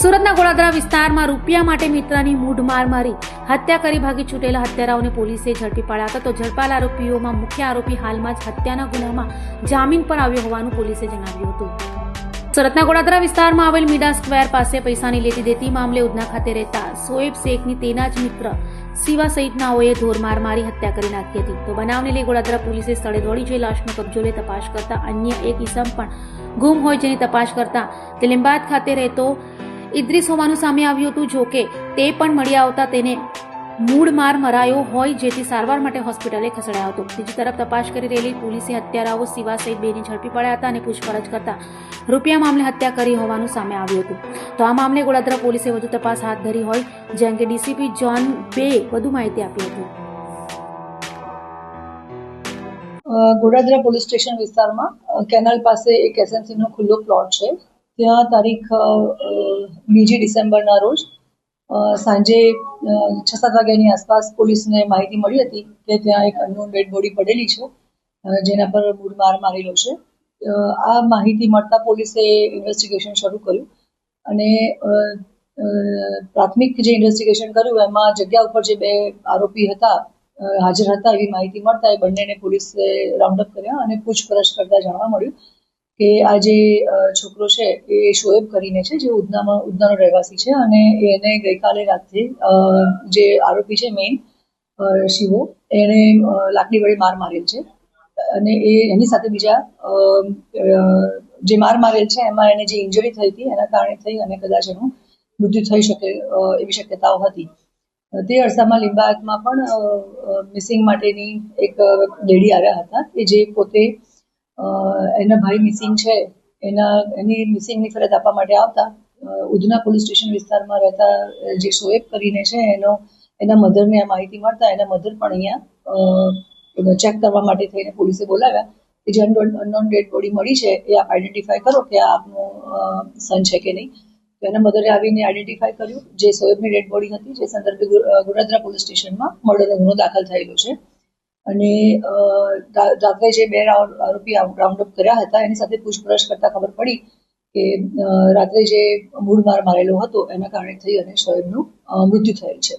સુરતના ગોળાદરા વિસ્તારમાં રૂપિયા માટે મિત્રની મૂઢમાર મારી. હત્યા કરી ભાગી છૂટેલા હત્યારાઓને પોલીસે ઝડપી પાડ્યા હતા. તો ઝડપાયેલા આરોપીઓમાં મુખ્ય આરોપી હાલમાં જ હત્યાના ગુનામાં જામીન પર આવ્યો હોવાનું પોલીસે જણાવ્યું હતું. સુરતના ગોળાદરા વિસ્તારમાં આવેલ મીડા સ્ક્વેર પાસે પૈસાની લેતી દેતી મામલે ઉધના ખાતે રહેતા સોએબ શેખની તેના જ મિત્ર શિવા સહિતનાઓએ ધોરમાર મારી હત્યા કરી નાખી હતી. તો બનાવને લઈ ગોળાદરા પોલીસે સ્થળે દોડી જઈ લાશનો કબજો લઈ તપાસ કરતા અન્ય એક ઈસમ પણ ગુમ હોય જેની તપાસ કરતા તે ખાતે રહેતો ઇદ્રીસ હોવાનું સામે આવ્યું હતું, જોકે તે પણ મળી આવતા તેને મૂળ માર મરાયો હોય જેથી સારવાર માટે હોસ્પિટલે ખસેડાયો હતો. બીજી તરફ તપાસ કરી રહેલી પોલીસે હત્યારાઓ સિવા સહિત બેની ઝડપી પડ્યા હતા અને પૂછપરછ કરતા રૂપિયા મામલે હત્યા કરી હોવાનું સામે આવ્યું હતું. તો આ મામલે ગોળાદરા પોલીસે વધુ તપાસ હાથ ધરી હોય જે અંગે ડીસીપી જોન બે વધુ માહિતી આપી હતી. ગોડાદરા પોલીસ સ્ટેશન વિસ્તારમાં કેનાલ પાસે એક એસએમસીનો ખુલ્લો પ્લોટ છે. ત્યાં તારીખ બીજી ડિસેમ્બરના રોજ સાંજે છ સાત વાગ્યાની આસપાસ પોલીસને માહિતી મળી હતી કે ત્યાં એક અનનોન ડેડ બોડી પડેલી છે જેના પર મૂળ માર મારેલો છે. આ માહિતી મળતા પોલીસે ઇન્વેસ્ટિગેશન શરૂ કર્યું અને પ્રાથમિક જે ઇન્વેસ્ટિગેશન કર્યું એમાં જગ્યા ઉપર જે બે આરોપી હતા હાજર હતા એવી માહિતી મળતા એ બંનેને પોલીસે રાઉન્ડ અપ કર્યા અને પૂછપરછ કરતા જાણવા મળ્યું. કે આ જે છોકરો છે એ શોએબ કરીને છે, જે ઉધનામાં, ઉધનાનો રહેવાસી છે અને એને ગઈકાલે રાત્રે જે આરોપી છે મેઇન શિવો, એને લાકડી વડે માર મારેલ છે. અને એ, એની સાથે બીજા જે માર મારેલ છે, એમાં એને જે ઇન્જરી થઈ હતી, એના કારણે થઈ અને કદાચ એનું મૃત્યુ થઈ શકે એવી શક્યતાઓ હતી. તે અરસામાં લિંબાયતમાં પણ મિસિંગ માટેની એક લેડી આવ્યા હતા, કે જે પોતે એના ભાઈ મિસિંગ છે. એના, એની મિસિંગની ફરિયાદ આપવા માટે આવતા. ઉધના પોલીસ સ્ટેશન વિસ્તારમાં રહેતા જે શોએબ કરીને છે, એનો, એના મધરને આ માહિતી મળતા એના મધર પણ અહીંયા ચેક કરવા માટે થઈને પોલીસે બોલાવ્યા. કે જે અનનોન ડેડ બોડી મળી છે, એ આપ આઈડેન્ટિફાય કરો કે આ આપનું સન છે કે નહીં. તો એના મધરે આવીને આઈડેન્ટિફાય કર્યું. જે સોએબની ડેડ બોડી હતી, જે સંદર્ભે ગુરાદરા પોલીસ સ્ટેશનમાં મર્ડરનો ગુનો દાખલ થયેલો છે. અને રાત્રે જે બે આરોપી રાઉન્ડ અપ કર્યા હતા, એની સાથે પૂછપરછ કરતા ખબર પડી કે રાત્રે જે મૂળ માર મારેલો હતો, એના કારણે થઈ અને શોએબનું મૃત્યુ થયેલ છે.